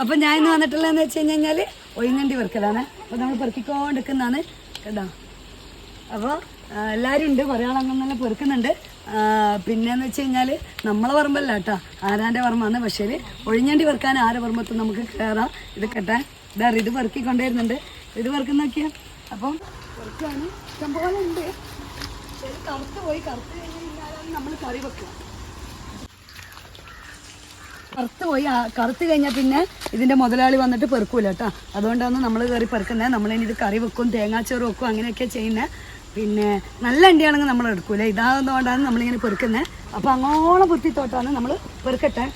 അപ്പൊ ഞാൻ ഇന്ന് വന്നിട്ടുള്ളതെന്ന് വെച്ച് കഴിഞ്ഞാൽ ഒഴിഞ്ഞണ്ടി പെറുക്കലാണ്. അപ്പൊ നമ്മൾ പെറുക്കിക്കൊണ്ടിരിക്കുന്നതാണ് കേട്ടോ. അപ്പോൾ എല്ലാവരും ഉണ്ട്. കുറേ ആളങ്ങനെ പെറുക്കുന്നുണ്ട്. പിന്നെന്ന് വെച്ച് കഴിഞ്ഞാൽ നമ്മളെ പറമ്പല്ല കേട്ടോ. ആരാന്റെ പറമ്പാണ്. പക്ഷേ ഒഴിഞ്ഞണ്ടി പെറുക്കാൻ ആരെ പറമ്പത്തും നമുക്ക് കയറാം ഇത് കെട്ടാൻ. ഇതാ ഇത് പെറുക്കി കൊണ്ടുവരുന്നുണ്ട് ഇത് പെറുക്കുന്ന നോക്കിയാൽ അപ്പം പെറുക്കാണ് ഇഷ്ടംപോലെ ഉണ്ട്. കറുത്ത് പോയി. കറുത്ത് കഴിഞ്ഞാൽ നമ്മൾ കറി വെക്കുക. കറുത്ത് പോയി കറുത്ത് കഴിഞ്ഞാൽ പിന്നെ ഇതിന്റെ മുതലാളി വന്നിട്ട് പെറുക്കൂല കേട്ടോ. അതുകൊണ്ടാണ് നമ്മൾ കയറി പെറുക്കുന്നത് നമ്മളിനി ഇത് കറി വെക്കും തേങ്ങാച്ചോറ് വെക്കും അങ്ങനെയൊക്കെ ചെയ്യുന്നത് പിന്നെ നല്ല അണ്ടിയാണെങ്കിൽ നമ്മൾ എടുക്കൂല. ഇതാകുന്നതുകൊണ്ടാണ് നമ്മളിങ്ങനെ പെറുക്കുന്നത് അപ്പോൾ അങ്ങോളം കുത്തിത്തോട്ടാണ് നമ്മൾ പെറുക്കട്ടെ.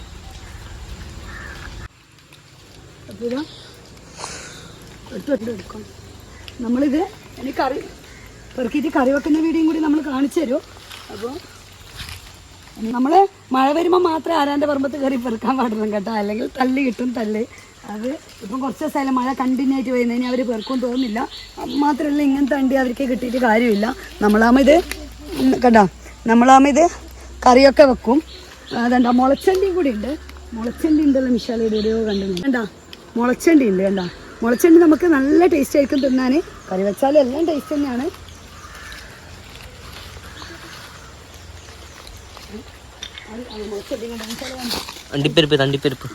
നമ്മളിത് ഇനി കറി പെറുക്കിയിട്ട് കറി വെക്കുന്ന വീഡിയോയും കൂടി നമ്മൾ കാണിച്ചു തരും. അപ്പോൾ നമ്മൾ മഴ വരുമ്പോൾ മാത്രമേ ആരാന്റെ പറമ്പത്ത് കയറി പെറുക്കാൻ പാടുള്ളൂ കേട്ടോ. അല്ലെങ്കിൽ തല്ല് കിട്ടും തല്ല്. അത് ഇപ്പം കുറച്ച് ദിവസമായാലും മഴ കണ്ടിന്യൂ ആയിട്ട് വരുന്നതിന് അവർ പെറുക്കും തോന്നുന്നില്ല. മാത്രമല്ല ഇങ്ങനത്തെ വണ്ടി അവർക്ക് കിട്ടിയിട്ട് കാര്യമില്ല. നമ്മളാകുമ്പോൾ ഇത് കണ്ടോ? ഇത് കറിയൊക്കെ വെക്കും. അതെന്താ? മുളച്ചണ്ടിയും കൂടി ഉണ്ട്. മുളച്ചണ്ടി ഉണ്ടല്ലോ മിഷാല വീഡിയോ കണ്ടു. കണ്ടാ? മുളച്ചണ്ടി ഉണ്ട് കണ്ടാ? മുളച്ചണ്ടി നമുക്ക് നല്ല ടേസ്റ്റ് ആയിരിക്കും തിന്നാൻ. കറി വെച്ചാലും എല്ലാം ടേസ്റ്റ് തന്നെയാണ് മുളച്ചണ്ടി കണ്ടോ മിഷാല കണ്ടോ അണ്ടിപ്പരിപ്പ് തണ്ടിപ്പരിപ്പ്.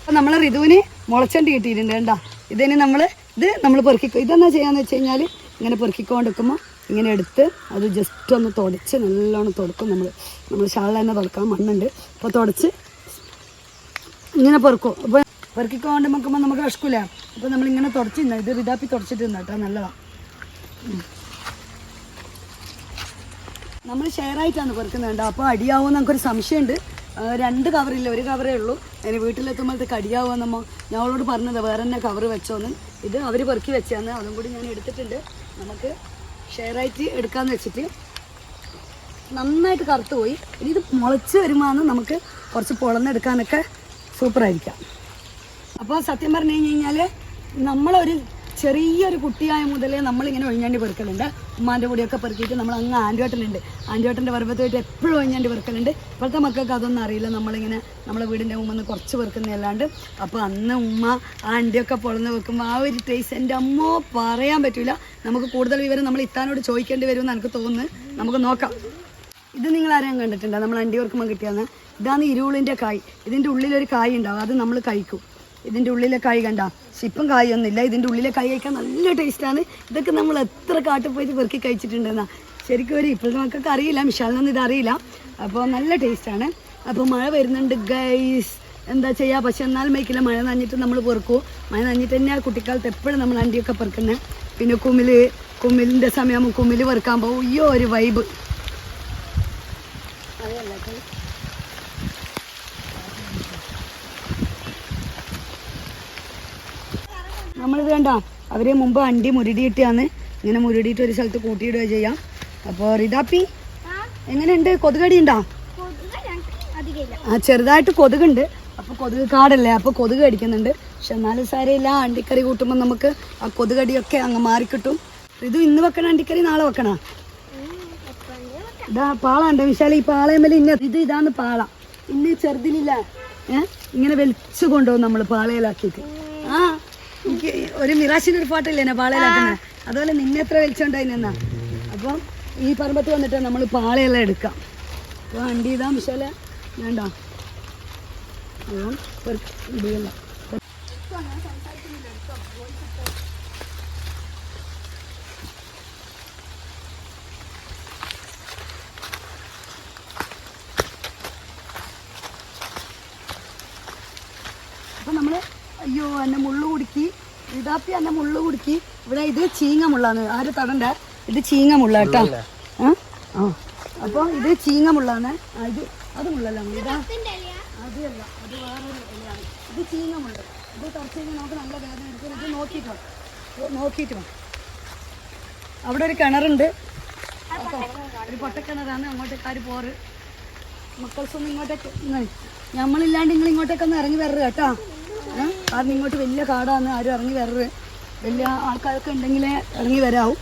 അപ്പൊ നമ്മളെ ഋതുവിന് മുളച്ചണ്ടി കിട്ടിയിട്ടുണ്ട് കേട്ടോ ഇതിന് നമ്മൾ ഇത് നമ്മൾ പെറുക്കിക്കോ ഇതെന്നാ ചെയ്യാന്ന് വെച്ച് കഴിഞ്ഞാൽ ഇങ്ങനെ പെറുക്കിക്കൊണ്ടിരിക്കുമ്പോൾ ഇങ്ങനെ എടുത്ത് അത് ജസ്റ്റ് ഒന്ന് തുടച്ച് നല്ലോണം തുടക്കും നമ്മൾ നമ്മൾ ശാള തന്നെ തുടക്കാൻ മണ്ണുണ്ട്. അപ്പോൾ തുടച്ച് ഇങ്ങനെ പെറുക്കും. അപ്പോൾ പെറുക്കിക്കൊണ്ട് നോക്കുമ്പോൾ നമുക്ക് വിഷക്കൂല അപ്പോൾ നമ്മളിങ്ങനെ തുടച്ച് തിന്നാം. ഇത് റിതാപ്പി തുടച്ചിട്ട് കേട്ടോ നല്ലതാണ് നമ്മൾ ഷെയർ ആയിട്ടാണ് പെറുക്കുന്നത് കേട്ടോ അപ്പോൾ അടിയാവും നമുക്കൊരു സംശയമുണ്ട്. രണ്ട് കവറില്ല ഒരു കവറേ ഉള്ളൂ. അതിന് വീട്ടിലെത്തുമ്പോഴത്തേക്ക് അടിയാവുമെന്ന് ഞാൻ അവളോട് പറഞ്ഞത് വേറെ തന്നെ കവർ വെച്ചോന്ന്. ഇത് അവർ പെറുക്കി വെച്ചാന്ന് അതും കൂടി ഞാൻ എടുത്തിട്ടുണ്ട്. നമുക്ക് ഷെയർ ആയിട്ട് എടുക്കാമെന്ന് വെച്ചിട്ട് നന്നായിട്ട് കറുത്ത് പോയി. ഇനി ഇത് മുളച്ച് വരുമ്പോൾ നമുക്ക് കുറച്ച് പൊളന്നെടുക്കാനൊക്കെ സൂപ്പറായിരിക്കാം അപ്പോൾ സത്യം പറഞ്ഞു കഴിഞ്ഞ് കഴിഞ്ഞാൽ നമ്മളൊരു ചെറിയൊരു കുട്ടിയായ മുതലേ നമ്മളിങ്ങനെ ഒഴിഞ്ഞാണ്ടി പെറുക്കലുണ്ട്. ഉമ്മാന്റെ കൂടിയൊക്കെ പെറുക്കിയിട്ട് നമ്മൾ അങ്ങ് ആന്റിയോട്ടലുണ്ട് ആന്റോട്ടന്റെ പർവതമായിട്ട് എപ്പോഴും ഒഴിഞ്ഞാണ്ടി പെറുക്കലുണ്ട്. ഇപ്പോഴത്തെ മക്കൾക്ക് അതൊന്നും അറിയില്ല. നമ്മളിങ്ങനെ നമ്മളെ വീടിന്റെ മുമ്പ് നിന്ന് കുറച്ച് പെറുക്കുന്നതല്ലാണ്ട്. അപ്പോൾ അന്ന് ഉമ്മ ആ അണ്ടിയൊക്കെ പൊളന്ന് വെക്കുമ്പോൾ ആ ഒരു ടേസ്റ്റ് എന്റെ അമ്മോ പറയാൻ പറ്റില്ല നമുക്ക് കൂടുതൽ വിവരം നമ്മൾ ഇത്താനോട് ചോദിക്കേണ്ടി വരുമെന്ന് എനിക്ക് തോന്നുന്നു. നമുക്ക് നോക്കാം. ഇത് നിങ്ങൾ ആരെയും കണ്ടിട്ടുണ്ടോ? നമ്മൾ അണ്ടി ഓർക്കുമ്പോൾ കിട്ടിയാന്ന് ഇതാണ് ഇരുളിന്റെ കായ്. ഇതിന്റെ ഉള്ളിലൊരു കായ് ഉണ്ടാവും. അത് നമ്മൾ കഴിക്കും. ഇതിന്റെ ഉള്ളിലെ കായ് കണ്ട? ഇപ്പം കായൊന്നുമില്ല. ഇതിന്റെ ഉള്ളിലെ കായ് കഴിക്കാൻ നല്ല ടേസ്റ്റാണ്. ഇതൊക്കെ നമ്മൾ എത്ര കാട്ടിൽ പോയിട്ട് പെറുക്കി കഴിച്ചിട്ടുണ്ടെന്നാ. ശരിക്കും ഒരു ഇപ്പോഴത്തെ മക്കൾക്ക് അറിയില്ല മിഷാലിനൊന്നും ഇതറിയില്ല അപ്പോൾ നല്ല ടേസ്റ്റാണ്. അപ്പോൾ മഴ വരുന്നുണ്ട് ഗൈസ് എന്താ ചെയ്യുക പക്ഷെ എന്നാലും മേക്കില്ല മഴ നനഞ്ഞിട്ട് നമ്മൾ പെറുക്കും. മഴ നനഞ്ഞിട്ട് തന്നെയാണ് കുട്ടിക്കാലത്ത് എപ്പോഴും നമ്മൾ അണ്ടിയൊക്കെ പെറുക്കുന്നത് പിന്നെ കുമിൽ കുമിലിന്റെ സമയം കുമിൽ പെറുക്കാൻ പോകും. അയ്യോ ഒരു വൈബ് നമ്മളിത് വേണ്ട അവരെ മുമ്പ് അണ്ടി മുരുടിയിട്ടാണ്. ഇങ്ങനെ മുരുടിയിട്ട് ഒരു സ്ഥലത്ത് കൂട്ടിയിടുക ചെയ്യാം. അപ്പോൾ റിതാപ്പി എങ്ങനെയുണ്ട്? കൊതുകടി ഉണ്ടോ ആ ചെറുതായിട്ട് കൊതുകുണ്ട്. അപ്പോൾ കൊതുക് കാടല്ലേ? അപ്പോൾ കൊതുക് കടിക്കുന്നുണ്ട്. പക്ഷെ എന്നാലും സാരയില്ല അണ്ടിക്കറി കൂട്ടുമ്പോൾ നമുക്ക് ആ കൊതുകടിയൊക്കെ അങ്ങ് മാറിക്കിട്ടും. ഇത് ഇന്ന് വെക്കണ അണ്ടിക്കറി നാളെ വെക്കണ? ഇതാ പാള ഉണ്ട് വിശാല ഈ പാളയമ്മൽ ഇന്ന ഇത് ഇതാന്ന് പാള. ഇന്ന് ചെറുതിലില്ല ഏഹ് ഇങ്ങനെ വലിച്ചു കൊണ്ടുപോകും നമ്മൾ പാളയിലാക്കിയിട്ട്. എനിക്ക് ഒരു മിറാശിന്റെ ഒരു പാട്ടില്ലേ എന്നെ പാളയിലാക്കുന്നത് അതുപോലെ നിന്നെ എത്ര വലിച്ചോണ്ടായിന്നാ അപ്പം ഈ പറമ്പത്ത് വന്നിട്ട് നമ്മൾ പാളയെല്ലാം എടുക്കാം. അപ്പോൾ വണ്ടി. ഇതാ വിശാല വേണ്ട അപ്പം ഇടിയല്ല അപ്പൊ നമ്മൾ അയ്യോ എന്നെ മുള്ളു കുടുക്കി. ഇതാപ്പി എന്നെ മുള്ളു കുടുക്കി. ഇവിടെ ഇത് ചീങ്ങ മുള്ളാണ്. ആര് തടണ്ട? ഇത് ചീങ്ങ മുള്ള കേട്ടോ. ആ. അപ്പൊ ഇത് ചീങ്ങ മുള്ളാണ്. ഇത് അത് മുള്ളല്ല ഇതാ. അതല്ല അത് വേറൊരു ഇലയാണ്. ഇത് ചീങ്ങ മുള്ള. ഇത് കുറച്ച് കഴിഞ്ഞാൽ നമുക്ക് നല്ല വേദന എടുക്കും ഇത് നോക്കിയിട്ട് വാ. ഇത് നോക്കിയിട്ട് വാ. അവിടെ ഒരു കിണറുണ്ട്. ഒരു പൊട്ടക്കിണറാണ് അങ്ങോട്ടേക്ക് ആര് പോറ്. മക്കൾസൊന്നും ഇങ്ങോട്ടേക്ക് ഇങ്ങനെ. നമ്മളില്ലാണ്ട് നിങ്ങൾ ഇങ്ങോട്ടേക്കൊന്ന് ഇറങ്ങി വരരുത് കേട്ടോ. ഏ? കാരണം ഇങ്ങോട്ട് വലിയ കാടാണ് ആരും ഇറങ്ങി വരരുത്. വലിയ ആൾക്കാരൊക്കെ ഉണ്ടെങ്കിലേ ഇറങ്ങി വരാവും.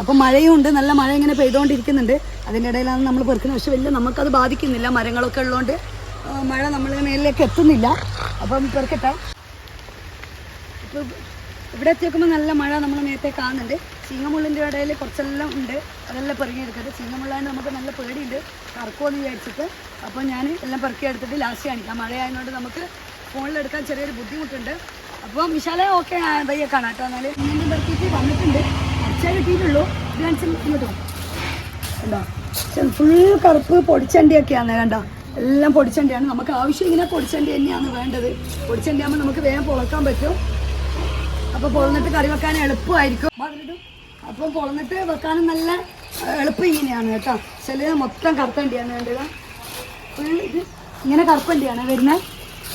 അപ്പം മഴയും ഉണ്ട്. നല്ല മഴ ഇങ്ങനെ പെയ്തുകൊണ്ടിരിക്കുന്നുണ്ട് അതിന്റെ ഇടയിലാണ് നമ്മൾ പെറുക്കുന്നത്. പക്ഷെ വലിയ നമുക്കത് ബാധിക്കുന്നില്ല. മരങ്ങളൊക്കെ ഉള്ളതുകൊണ്ട് മഴ നമ്മളെ മേലിലേക്ക് എത്തുന്നില്ല. അപ്പം പെറുക്കട്ടെ. ഇവിടെ എത്തിയേക്കുമ്പോൾ നല്ല മഴ നമ്മൾ നേരത്തെ കാണുന്നുണ്ട്. ചീങ്ങമുള്ളിന്റെ ഇടയിൽ കുറച്ചെല്ലാം ഉണ്ട്. അതെല്ലാം പെറുകിയെടുക്കട്ടെ ചീങ്ങമുള്ളാണ്ട് നമുക്ക് നല്ല പേടിയുണ്ട്. കറക്കുമെന്ന് വിചാരിച്ചിട്ട്. അപ്പോൾ ഞാൻ എല്ലാം പെറുക്കി എടുത്തിട്ട് ലാസ്റ്റ് കാണിക്കാം. മഴയായതുകൊണ്ട് നമുക്ക് ഫോണിലെടുക്കാൻ ചെറിയൊരു ബുദ്ധിമുട്ടുണ്ട്. അപ്പോൾ വിശാലെ ഓക്കെ പയ്യെ കാണാം കേട്ടോ. എന്നാൽ ഇങ്ങനെ പെറുക്കിയിട്ട് വന്നിട്ടുണ്ട്. കുറച്ചേ കിട്ടിയിട്ടുള്ളൂ ഇത് കാണിച്ച് ഇങ്ങോട്ട്. കണ്ടോ? ഫുൾ കറുപ്പ് പൊടിച്ചണ്ടിയൊക്കെയാണ് കണ്ടോ? എല്ലാം പൊടിച്ചണ്ടിയാണ്. നമുക്ക് ആവശ്യം ഇങ്ങനെ പൊടിച്ചണ്ടി തന്നെയാണ് വേണ്ടത്. പൊടിച്ചണ്ടിയാകുമ്പോൾ നമുക്ക് വേഗം പൊളക്കാൻ പറ്റും. അപ്പോൾ പൊളന്നിട്ട് കറി വെക്കാൻ എളുപ്പമായിരിക്കും. അപ്പോൾ പൊളന്നിട്ട് വെക്കാനും നല്ല എളുപ്പം ഇങ്ങനെയാണ് കേട്ടോ. ചില മൊത്തം കറുത്തണ്ടിയാണ് വേണ്ടത് ഫുൾ ഇത് ഇങ്ങനെ കറുപ്പണ്ടിയാണ് വരുന്നത്.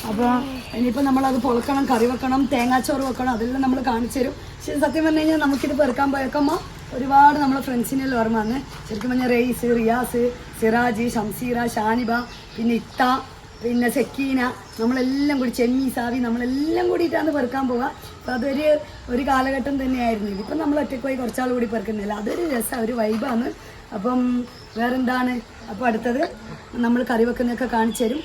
അപ്പോൾ ഇനിയിപ്പോൾ അത് പൊളക്കണം കറി വെക്കണം തേങ്ങാച്ചോറ് വെക്കണം അതെല്ലാം നമ്മൾ കാണിച്ചു തരും. പക്ഷേ സത്യം പറഞ്ഞു കഴിഞ്ഞാൽ നമുക്കിത് പെറുക്കാൻ പോയക്കുമ്പോൾ ഒരുപാട് നമ്മളെ ഫ്രണ്ട്സിനെല്ലാം ഓർമ്മ വന്ന്. ശരിക്കും പറഞ്ഞാൽ റെയ്സ് റിയാസ് സിറാജ് ഷംസീറ ഷാനിബ പിന്നെ ഇത്ത പിന്നെ സെക്കീന നമ്മളെല്ലാം കൂടി ചെമ്മി സാവി നമ്മളെല്ലാം കൂടിയിട്ടാണ് പെറുക്കാൻ പോവുക. അപ്പോൾ അതൊരു ഒരു കാലഘട്ടം തന്നെയായിരുന്നു. ഇപ്പം നമ്മൾ ഒറ്റയ്ക്ക് പോയി കുറച്ചാൾ കൂടി പെറുക്കുന്നില്ല അതൊരു രസം ഒരു വൈബാണ് അപ്പം വേറെന്താണ്? അപ്പോൾ അടുത്തത് നമ്മൾ കറി വെക്കുന്നതൊക്കെ കാണിച്ചു തരും.